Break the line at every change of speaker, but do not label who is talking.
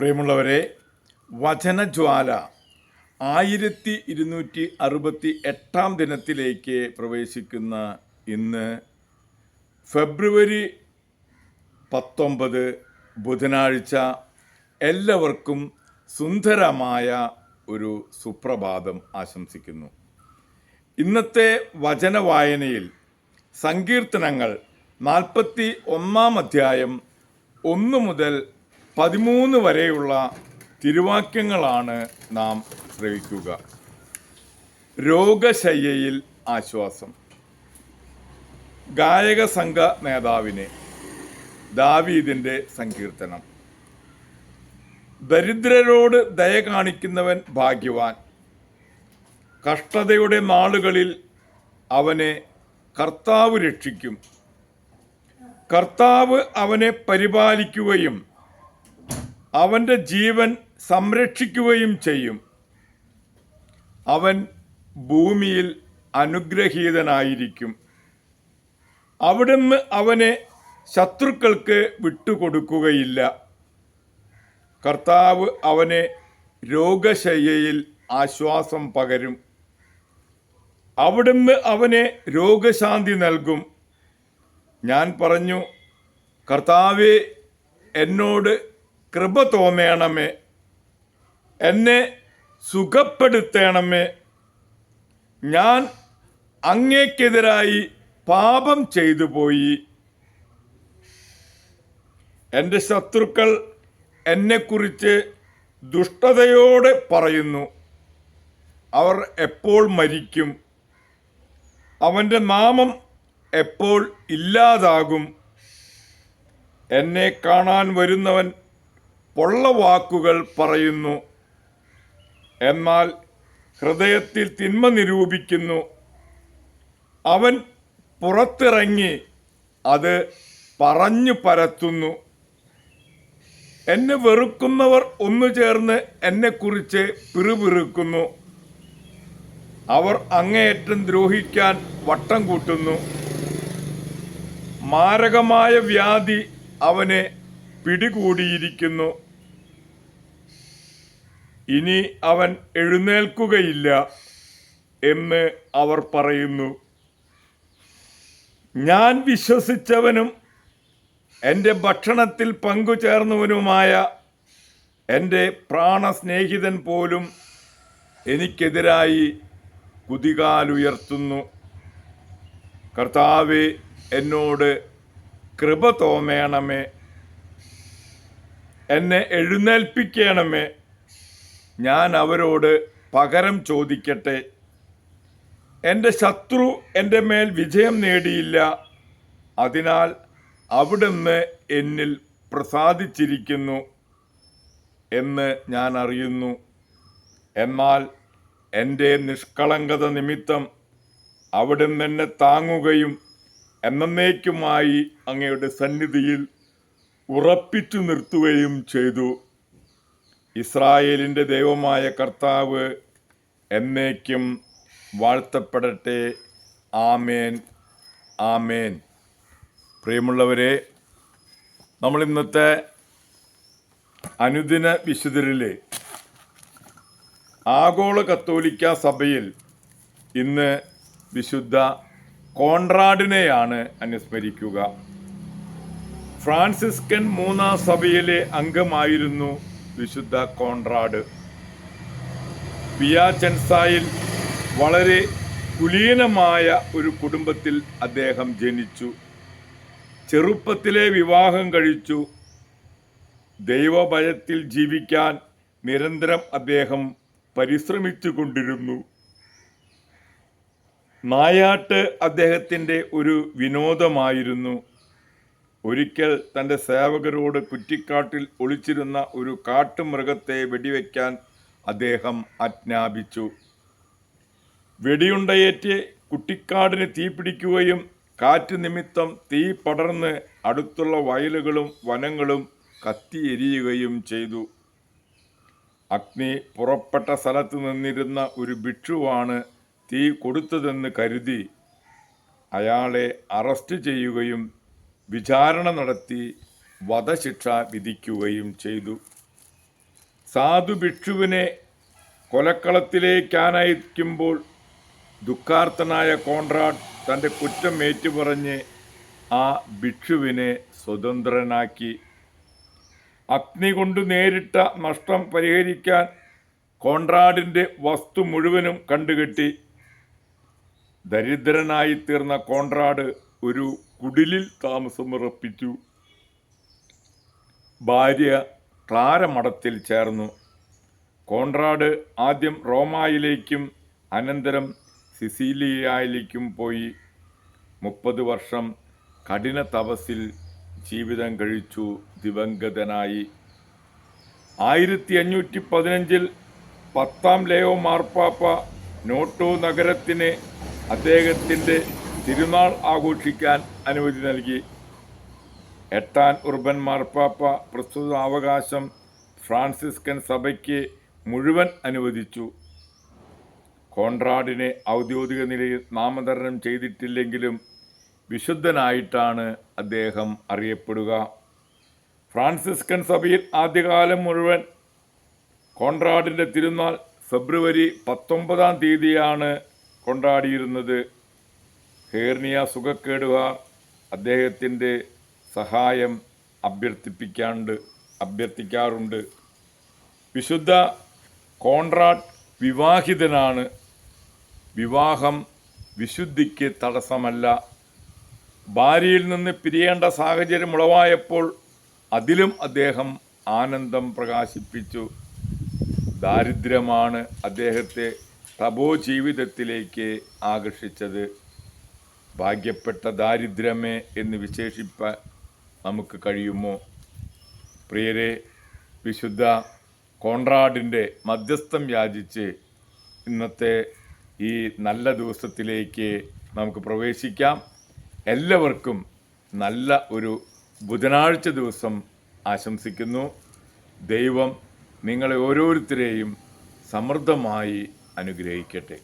പ്രിയമുള്ളവരെ വചനജ്വാല ആയിരത്തി ഇരുന്നൂറ്റി അറുപത്തി എട്ടാം ദിനത്തിലേക്ക് പ്രവേശിക്കുന്ന ഇന്ന് ഫെബ്രുവരി പത്തൊമ്പത് ബുധനാഴ്ച എല്ലാവർക്കും സുന്ദരമായ ഒരു സുപ്രഭാതം ആശംസിക്കുന്നു. ഇന്നത്തെ വചന വായനയിൽ സങ്കീർത്തനങ്ങൾ നാൽപ്പത്തി ഒന്നാം അധ്യായം ഒന്ന് മുതൽ പതിമൂന്ന് വരെയുള്ള തിരുവാക്യങ്ങളാണ് നാം ശ്രവിക്കുക. രോഗശയ്യയിൽ ആശ്വാസം. ഗായക സംഘ നേതാവിന് ദാവീദിന്റെ സങ്കീർത്തനം. ദരിദ്രരോട് ദയ കാണിക്കുന്നവൻ ഭാഗ്യവാൻ. കഷ്ടതയുടെ നാളുകളിൽ അവനെ കർത്താവ് രക്ഷിക്കും. കർത്താവ് അവനെ പരിപാലിക്കുകയും അവന്റെ ജീവൻ സംരക്ഷിക്കുകയും ചെയ്യും. അവൻ ഭൂമിയിൽ അനുഗ്രഹീതനായിരിക്കും. അവിടുന്ന് അവനെ ശത്രുക്കൾക്ക് വിട്ടുകൊടുക്കുകയില്ല. കർത്താവ് അവനെ രോഗശയ്യയിൽ ആശ്വാസം പകരും. അവിടുന്ന് അവനെ രോഗശാന്തി നൽകും. ഞാൻ പറഞ്ഞു കർത്താവെ എന്നോട് കൃപ തോന്നണമേ. എന്നെ സുഖപ്പെടുത്തണമേ. ഞാൻ അങ്ങേക്കെതിരായി പാപം ചെയ്തു പോയി. എന്റെ ശത്രുക്കൾ എന്നെക്കുറിച്ച് ദുഷ്ടതയോടെ പറയുന്നു. അവർ എപ്പോൾ മരിക്കും? അവന്റെ നാമം എപ്പോൾ ഇല്ലാതാകും? എന്നെ കാണാൻ വരുന്നവൻ പൊള്ള വാക്കുകൾ പറയുന്നു. എന്നാൽ ഹൃദയത്തിൽ തിന്മ നിരൂപിക്കുന്നു. അവൻ പുറത്തിറങ്ങി അത് പറഞ്ഞു പരത്തുന്നു. എന്നെ വെറുക്കുന്നവർ ഒന്നു ചേർന്ന് എന്നെക്കുറിച്ച് പിറുപിറുക്കുന്നു. അവർ അങ്ങേയറ്റം ദ്രോഹിക്കാൻ വട്ടം കൂട്ടുന്നു. മാരകമായ വ്യാധി അവനെ പിടികൂടിയിരിക്കുന്നു. ഇനി അവൻ എഴുന്നേൽക്കുകയില്ല എന്ന് അവർ പറയുന്നു. ഞാൻ വിശ്വസിച്ചവനും എന്റെ ഭക്ഷണത്തിൽ പങ്കുചേർന്നവനുമായ എന്റെ പ്രാണസ്നേഹിതൻ പോലും എനിക്കെതിരായി കുതികാലുയർത്തുന്നു. കർത്താവെ എന്നോട് കൃപ തോമേണമേ എന്നെ എഴുന്നേൽപ്പിക്കണമേ. ഞാൻ അവരോട് പകരം ചോദിക്കട്ടെ. എന്റെ ശത്രു എന്റെ മേൽ വിജയം നേടിയില്ല. അതിനാൽ അവിടുന്ന് എന്നിൽ പ്രസാദിച്ചിരിക്കുന്നു എന്ന് ഞാൻ അറിയുന്നു. എന്നാൽ എന്റെ നിഷ്കളങ്കത നിമിത്തം അവിടുന്ന് എന്നെ താങ്ങുകയും എന്നേക്കുമായി അങ്ങയുടെ സന്നിധിയിൽ ഉറപ്പിച്ചു നിർത്തുകയും ചെയ്തു. ഇസ്രായേലിന്റെ ദൈവമായ കർത്താവ് എന്നേക്കും വാഴ്ത്തപ്പെടട്ടെ. ആമേൻ. ആമേൻ. പ്രിയമുള്ളവരെ നമ്മൾ ഇന്നത്തെ അനുദിന വിശുദ്ധരിലെ ആഗോള കത്തോലിക്ക സഭയിൽ ഇന്ന് വിശുദ്ധ കോൺറാഡിനെയാണ് അനുസ്മരിക്കുക. ഫ്രാൻസിസ്കൻ മൂന്നാം സഭയിലെ അംഗമായിരുന്നു വിശുദ്ധ കോൺറാഡ്. പിയാചെൻസായിൽ വളരെ കുലീനമായ ഒരു കുടുംബത്തിൽ അദ്ദേഹം ജനിച്ചു. ചെറുപ്പത്തിലെ വിവാഹം കഴിച്ചു. ദൈവഭയത്തിൽ ജീവിക്കാൻ നിരന്തരം അദ്ദേഹം പരിശ്രമിച്ചു കൊണ്ടിരുന്നു നായാട്ട് അദ്ദേഹത്തിന്റെ ഒരു വിനോദമായിരുന്നു. ഒരിക്കൽ തന്റെ സേവകരോട് കുറ്റിക്കാട്ടിൽ ഒളിച്ചിരുന്ന ഒരു കാട്ടുമൃഗത്തെ വെടിവെക്കാൻ അദ്ദേഹം ആജ്ഞാപിച്ചു. വെടിയുണ്ടയേറ്റ് കുട്ടിക്കാടിന് തീപിടിക്കുകയും കാറ്റ് നിമിത്തം തീ പടർന്ന് അടുത്തുള്ള വയലുകളും വനങ്ങളും കത്തിയെരിയുകയും ചെയ്തു. അഗ്നി പുറപ്പെട്ട സ്ഥലത്ത് നിന്നിരുന്ന ഒരു ഭിക്ഷുവാണ് തീ കൊടുത്തതെന്ന് കരുതി അയാളെ അറസ്റ്റ് ചെയ്യുകയും വിചാരണ നടത്തി വധശിക്ഷ വിധിക്കുകയും ചെയ്തു. സാധു ഭിക്ഷുവിനെ കൊലക്കളത്തിലേക്കാനയക്കുമ്പോൾ ദുഃഖാർത്ഥനായ കോൺറാഡ് തന്റെ കുറ്റം ഏറ്റുപറഞ്ഞ് ആ ഭിക്ഷുവിനെ സ്വതന്ത്രനാക്കി. അഗ്നി കൊണ്ട് നേരിട്ട നഷ്ടം പരിഹരിക്കാൻ കോൺറാഡിന്റെ വസ്തു മുഴുവനും കണ്ടുകെട്ടി. ദരിദ്രനായി തീർന്ന കോൺറാഡ് ഒരു കുടിലിൽ താമസമുറപ്പിച്ചു. ഭാര്യ ക്ലാര മഠത്തിൽ ചേർന്നു. കോൺറാഡ് ആദ്യം റോമായിലേക്കും അനന്തരം സിസീലിയയിലേക്കും പോയി. മുപ്പത് വർഷം കഠിന തപസ്സിൽ ജീവിതം കഴിച്ചു ദിവംഗതനായി. ആയിരത്തി അഞ്ഞൂറ്റി പതിനഞ്ചിൽ പത്താം ലയോ മാർപ്പാപ്പ നോട്ടോ നഗരത്തിന് അദ്ദേഹത്തിന്റെ തിരുനാൾ ആഘോഷിക്കാൻ അനുമതി നൽകി. എട്ടാൻ ഉർബൻ മാർപ്പാപ്പ പ്രസ്തുത അവകാശം ഫ്രാൻസിസ്കൻ സഭയ്ക്ക് മുഴുവൻ അനുവദിച്ചു. കോൺറാഡിനെ ഔദ്യോഗിക നിലയിൽ നാമകരണം ചെയ്തിട്ടില്ലെങ്കിലും വിശുദ്ധനായിട്ടാണ് അദ്ദേഹം അറിയപ്പെടുക. ഫ്രാൻസിസ്കൻ സഭയിൽ ആദ്യകാലം മുഴുവൻ കോൺറാഡിന്റെ തിരുനാൾ ഫെബ്രുവരി പത്തൊമ്പതാം തീയതിയാണ് കൊണ്ടാടിയിരുന്നത്. ഹേർണിയ സുഖക്കേടുകാർ അദ്ദേഹത്തിന്റെ സഹായം അഭ്യർത്ഥിപ്പിക്കാണ്ട് അഭ്യർത്ഥിക്കാറുണ്ട്. വിശുദ്ധ കോൺറാഡ് വിവാഹിതനാണ്. വിവാഹം വിശുദ്ധിക്ക് തടസ്സമല്ല. ഭാര്യയിൽ നിന്ന് പിരിയേണ്ട സാഹചര്യം ഉളവായപ്പോൾ അതിലും അദ്ദേഹം ആനന്ദം പ്രകാശിപ്പിച്ചു. ദാരിദ്ര്യമാണ് അദ്ദേഹത്തെ തപോ ജീവിതത്തിലേക്ക് ആകർഷിച്ചത്. ഭാഗ്യപ്പെട്ട ദാരിദ്ര്യമേ എന്ന് വിശേഷിപ്പാൻ നമുക്ക് കഴിയുമോ? പ്രിയരെ വിശുദ്ധ കോൺറാഡിന്റെ മധ്യസ്ഥം യാചിച്ച് ഇന്നത്തെ ഈ നല്ല ദിവസത്തിലേക്ക് നമുക്ക് പ്രവേശിക്കാം. എല്ലാവർക്കും നല്ല ഒരു ബുധനാഴ്ച ദിവസം ആശംസിക്കുന്നു. ദൈവം നിങ്ങളെ ഓരോരുത്തരെയും സമൃദ്ധമായി അനുഗ്രഹിക്കട്ടെ.